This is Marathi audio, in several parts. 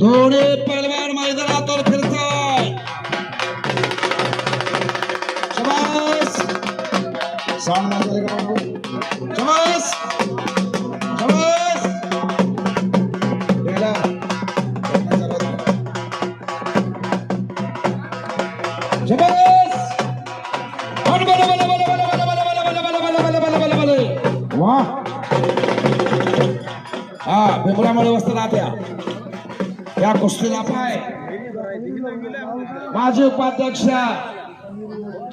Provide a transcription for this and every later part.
दोन्ही पहलवान मैदानातून फिरताय शबास साऊंड नाही झाले का बाबू? शबास शबास गेला. शबास बल, बल, बल, बल, बल, बल, बल, बल, बल, बल, बल, बल, बल, बल, बल. वा हा भुमरामुळे वस्तात आत्या या कुस्तीला पाय माजी उपाध्यक्ष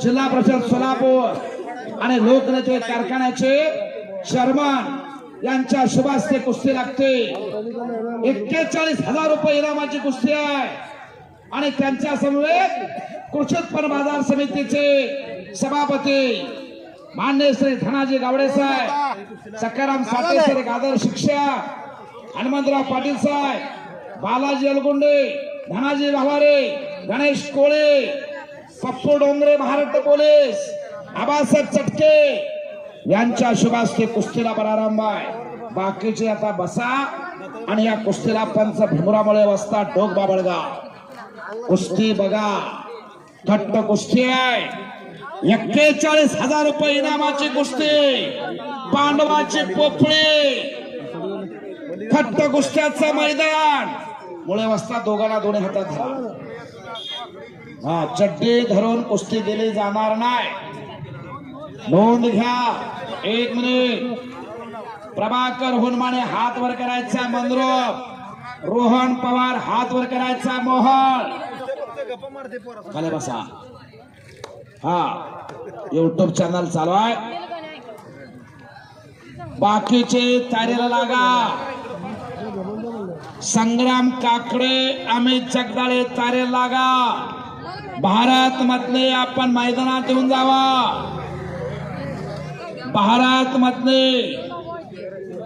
जिल्हा परिषद सोलापूर आणि लोकनेते कारखान्याचे चेअरमन यांच्या शुभास्ते कुस्ती लागते. एक्केचाळीस हजार रुपये इनामाची कुस्ती आहे. आणि त्यांच्या समवेत कृषीत्पन्न बाजार समितीचे सभापती मान्य श्री धनाजी गावडे साहेब सकाराम साठे सर गादर शिक्षक हनुमंतराव पाटील साहेब बालाजी अलगुंडे धनाजी भावारे गणेश कोळे पप्पू डोंगरे महाराष्ट्र पोलीस आबासाहेब चटके यांच्या शुभास ते कुस्तीला प्रारंभ आहे. बाकीचे आता बसा आणि या कुस्तीला पंच भीमरामुळे बसता डोक बाबळगा. कुस्ती बघा. थट्ट कुस्ती आहे. एक्केचाळीस हजार रुपये इनामाची कुस्ती. पांडवाची पोपळी थट्ट कुस्त्याचं मैदान. मुळे वाजता दोघांना दोन्ही हातात धरा. हा चड्डी धरून कुस्ती दिली जाणार नाही. नोंद घ्या. एक मिनिट. प्रभाकर हुनमाने हात वर करायचा मंद्रोप रोहन पवार हात वर करायचा मोहन खाली बसा. हा युट्यूब चॅनल चालू आहे. बाकीचे तयारीला लागा. संग्राम काकडे अमित जगदाळे तारे लागा. भारत मधले आपण मैदानात येऊन जावा. भारत मधले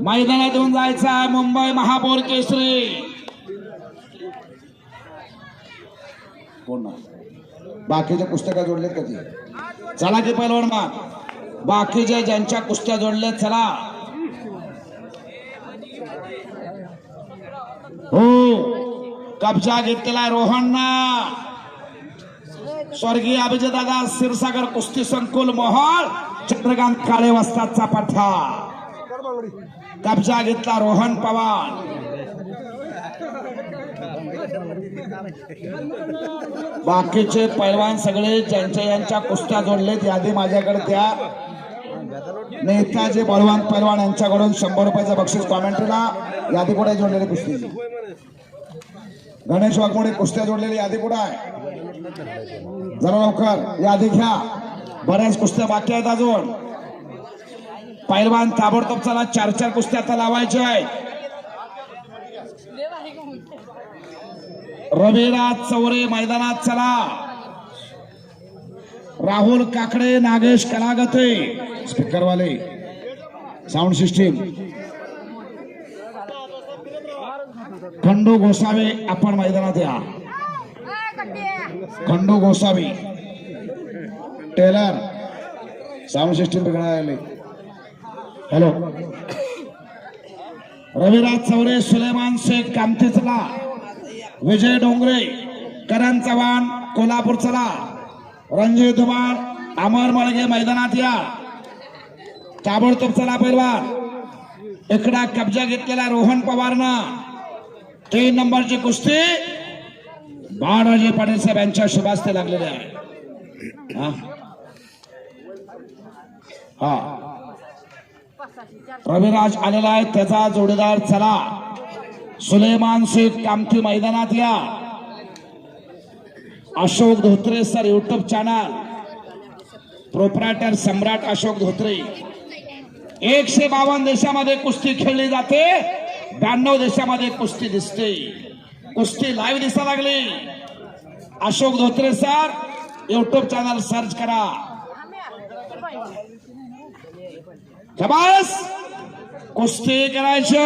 मैदानात येऊन जायचं आहे मुंबई महापौर केसरी. कोण बाकीच्या पुस्तका जोडलेत कधी चला की पहिलवान मग ज्यांच्या कुस्त्या जोडल्यात चला हो कब्जा घेतलेला रोहनना स्वर्गीय अभिजित शिरसागर क्षीरसागर कुस्ती संकुल मोहोळ चंद्रकांत काळे वस्तादचा पठा. कब्जा घेतला रोहन पवार. बाकीचे पैलवान सगळे ज्यांच्या यांच्या कुस्त्या जोडलेत यादी माझ्याकडे त्या नेताजी बळवान पैलवान यांच्याकडून शंभर रुपयाचं बक्षीस कॉमेंट्रीला यादी पुढे जोडलेली कुस्ती? गणेश वाघमोडे कुस्त्या जोडलेली यादी पुढे आहे? जरा लवकर यादी घ्या. बऱ्याच कुस्त्या बाकी आहेत अजून. पैलवान ताबडतोब चला चार चार कुस्त्या आता लावायच्या आहेत. रवीनाथ चौरे मैदानात चला. राहुल काकडे नागेश कलागते. स्पीकरवाले साऊंड सिस्टीम खंडू गोसावे आपण मैदानात या. Khandu Gosavi. Tailor sound system बिघडायला हॅलो. रविराज चौरे सुलेमान शेख कामतीचला विजय डोंगरे करण चव्हाण कोल्हापूर चला. रणजित धुमाळ अमर मळगे मैदानात या. ताबडतोब चला पैलवान. इकडा कब्जा घेतलेला रोहन पवारनं. तीन नंबरची कुस्ती बाळाजी पाटील साहेब यांच्या शुभास्ते लागलेले आहे. हा. हा. रविराज आलेला आहे त्याचा जोडीदार चला. सुलेमान शेख कामठी मैदानात या. Ashok Dhotre sir YouTube channel proprietor Samrat Ashok Dhotre. एकशे बावन्न देशामध्ये कुस्ती खेळली जाते. ब्याण्णव देशामध्ये कुस्ती दिसते. कुस्ती लाईव्ह दिसा लागली. Ashok Dhotre sir YouTube channel search करा. शबास! कुस्ती करायची.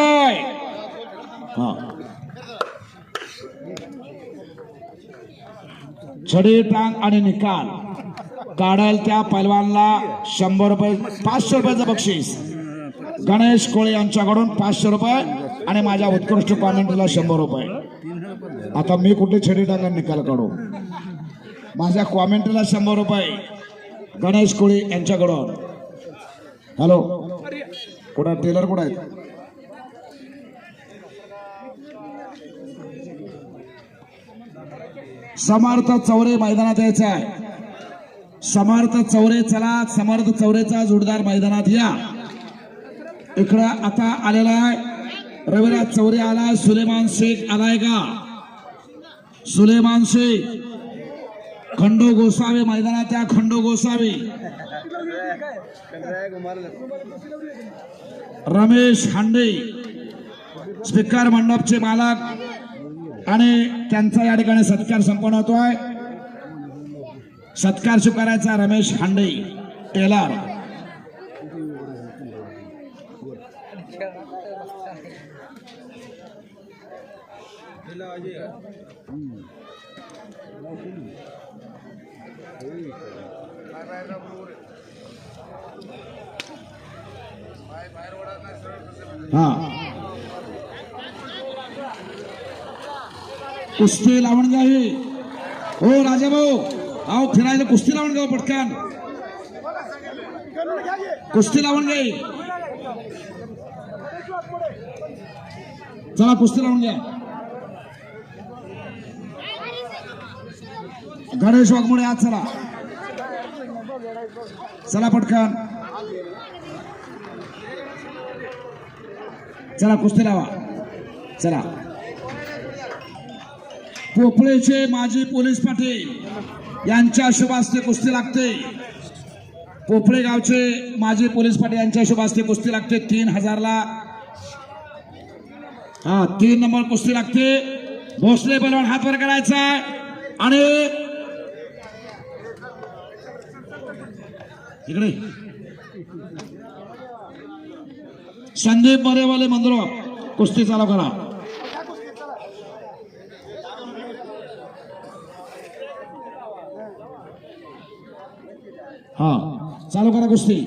हा. छडी टांग आणि निकाल. काढायला त्या पैलवानला शंभर रुपये पाचशे रुपयाचं बक्षीस. गणेश कोळे यांच्याकडून पाचशे रुपये. आणि माझ्या उत्कृष्ट कॉमेंटला शंभर रुपये. आता मी कुठे छडी टाका निकाल काढू? माझ्या कॉमेंटला शंभर रुपये. गणेश कोळी यांच्याकडून. हॅलो कुठं? टेलर कुठं आहेत? समर्थ चौरे मैदानात यायचं आहे. समर्थ चौरे चला समर्थ चौरेचा जोरदार मैदानात या. इकडं आता आलेला आहे. रविराज चौरे आलाय सुलेमान शेख आलाय का? सुलेमान शेख खंडो गोसावी मैदानात या खंडो गोसावी रमेश हांडे स्पीकर मंडपचे मालक. आणि त्यांचा या ठिकाणी सत्कार संपन्न होतोय. सत्कार स्वीकारायचा रमेश हांडे टेलर. हा. कुस्ती लावण घ्या हो. राजा भाऊ अहो फिरायला कुस्ती लावून घ्या हो, पटकन. कुस्ती लावण जाई चला कुस्ती लावून घ्या. गणेश वाघमोडे आज चला. चला पटकन. चला कुस्ती लावा. चला. पोपळेचे माजी पोलीस पाटील यांच्या शुभास्ते कुस्ती लागते. पोपळे गावचे माजी पोलीस पाटील यांच्या शुभास्ते कुस्ती लागते. तीन हजारला. हा तीन नंबर कुस्ती लागते. भोसले बलवान हात वर करायचा आणि इकडे. संदीप मरेवाले मंदिर हो. कुस्ती चालू करा. हा चालू करा कुस्ती.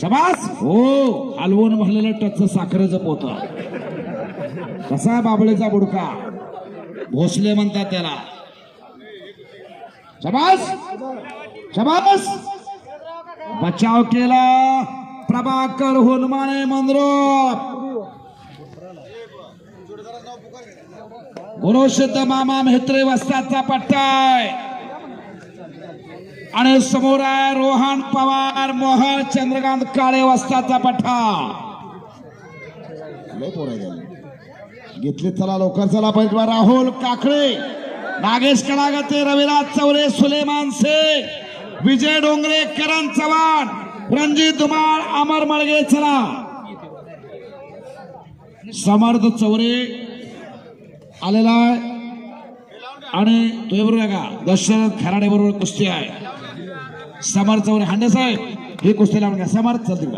शबास. हो हलवून भरलेलं टच साखरेचं पोत. कसा आहे बाबळेचा बुडका. भोसले म्हणतात त्याला. शबास! शबास! बचाव केला. प्रभाकर हुनमाने मंद्रोप गुरुशुद्ध मामा मेहत्रे वस्ताचा पट्टा आणि समोर आहे रोहन पवार मोहन चंद्रकांत काळे वस्ताचा पट्टा लय पोरं आहे त्याला. घेतले. चला लवकर चला पाहिजे राहुल काकडे नागेश कडागते रविराज चौरे सुलेमान शेख विजय डोंगरे करण चव्हाण रणजित धुमाळ अमर मळगे चला. समर्थ चौरे आलेला आहे. आणि तुम्ही बरोबर आहे का दशरथ खराडे बरोबर कुस्ती आहे. समर्थ चौरे हांडे साहेब ही कुस्ती लावून घ्या. समर्थ चल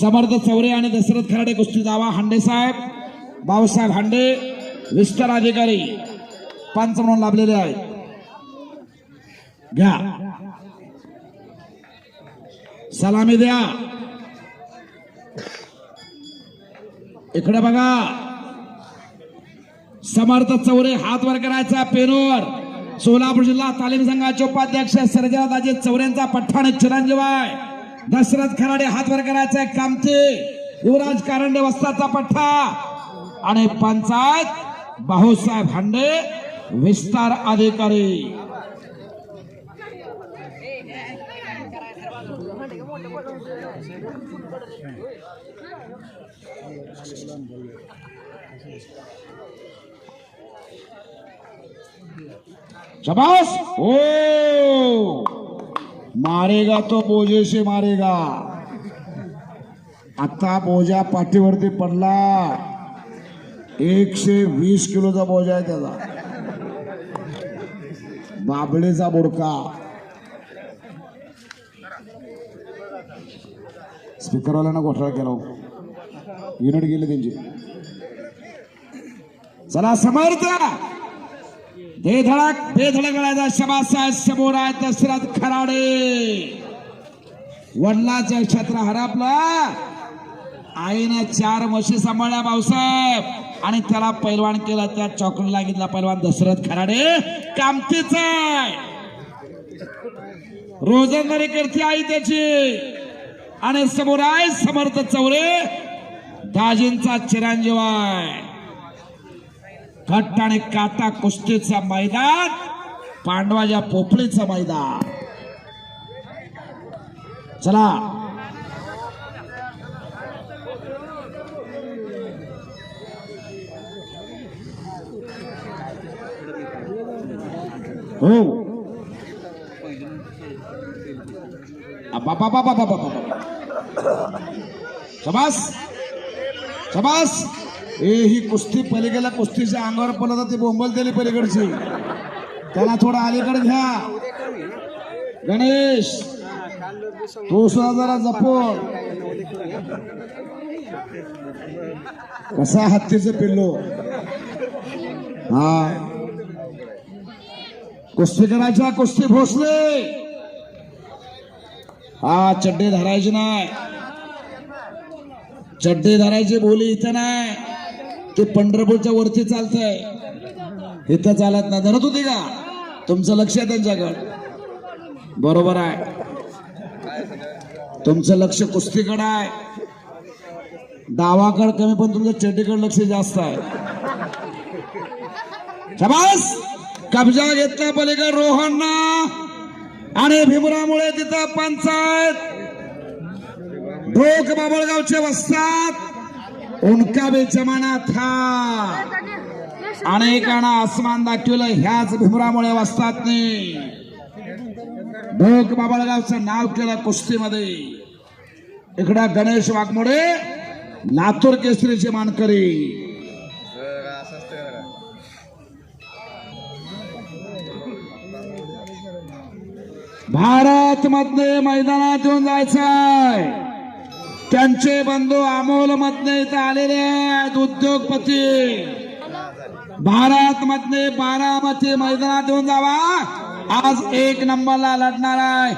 समर्थ चौरे आणि दशरथ खराडे कुस्ती जावा. हांडे साहेब बाबासाहेब हांडे विस्तार अधिकारी पंच म्हणून लाभलेले आहेत. घ्या. सलामी द्या. इकडे बघा. समर्थ चौरे हात वर करायचा पेनवर. सोलापूर जिल्हा तालीम संघाचे उपाध्यक्ष सर्जराजे चौऱ्यांचा पठ्ठाण आणि चिरंजीवाय दशरथ खराडे हात वर करायचा कामते युवराज कारंडे वस्ताचा पठ्ठा. आणि पंचायत भाऊसाहेब हांडे विस्तार अधिकारी. शबास! ओ! मारेगा तो बोजेशी मारेगा. आता बोजा पाठीवरती पडला. एकशे वीस किलोचा बोजा आहे त्याचा. बाबळेचा बोडका. स्पीकरवाल्यांना घोटाळा केला हो. युनिट गेले त्यांची. चला समर्थ! बेधडक बेधडक लढायचा शबासाहेब आहे समोर आहे दशरथ खराडे. वडिलाचं क्षेत्र हरपला. आईने चार म्हशी सांभाळल्या भाऊसाहेब. आणि त्याला पैलवान केला त्या चॉकलेटला घेतला पैलवान दशरथ खराडे. कामतीच आहे. रोजंदारी करते आई त्याची. आणि समोर आहे समर्थ चौरे. दाजींचा चिरंजीव आहे. घट्ट आणि काटा कुस्तीचा मैदान पांडवाच्या पोपळीचं मैदान. चला. हो बाबा शबास. शबास. ए ही कुस्ती पलीकडल्या कुस्तीच्या अंगावर पडत ती बोंबल दिली पलीकडची. त्याला थोडं अलीकडे घ्या. गणेश. तू सुद्धा जरा जपून. कसा हत्तीचं पिल्लो? हा. कुस्ती करायच्या कुस्ती भोसले. हा चड्डे धरायचे नाही. चड्डे धरायची बोली इथं नाही. ते पंढरपूरच्या वरती चालतंय. इथं चालत नाही. धरत होती का? तुमचं लक्ष आहे त्यांच्याकडं. बरोबर आहे. तुमचं लक्ष कुस्तीकडं आहे. डावाकड कमी पण तुमचं चड्डीकडे लक्ष जास्त आहे. शबास! कब्जा घेतला पलीकडे रोहनना. आणि भीमरामुळे तिथं पंचायत. ढोक बाबळगावचे वस्तात. उनका बे जमाना था. अनेकांना आसमान दाखवलं ह्याच भीमरामुळे वस्तात ढोक बाबळगावचं नाव केलं कुस्तीमध्ये. इकडं गणेश वाघमोडे लातूर केसरीचे मानकरी. भारत मधले मैदानात येऊन जायचंय. त्यांचे बंधू अमोल मधने इथं आलेले आहेत उद्योगपती. भारत मधले बारामती मैदानात येऊन जावा. आज एक नंबरला लढणार आहे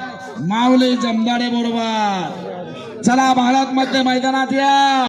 माऊली जमदाडे बरोबर. चला भारत मधले मैदानात या.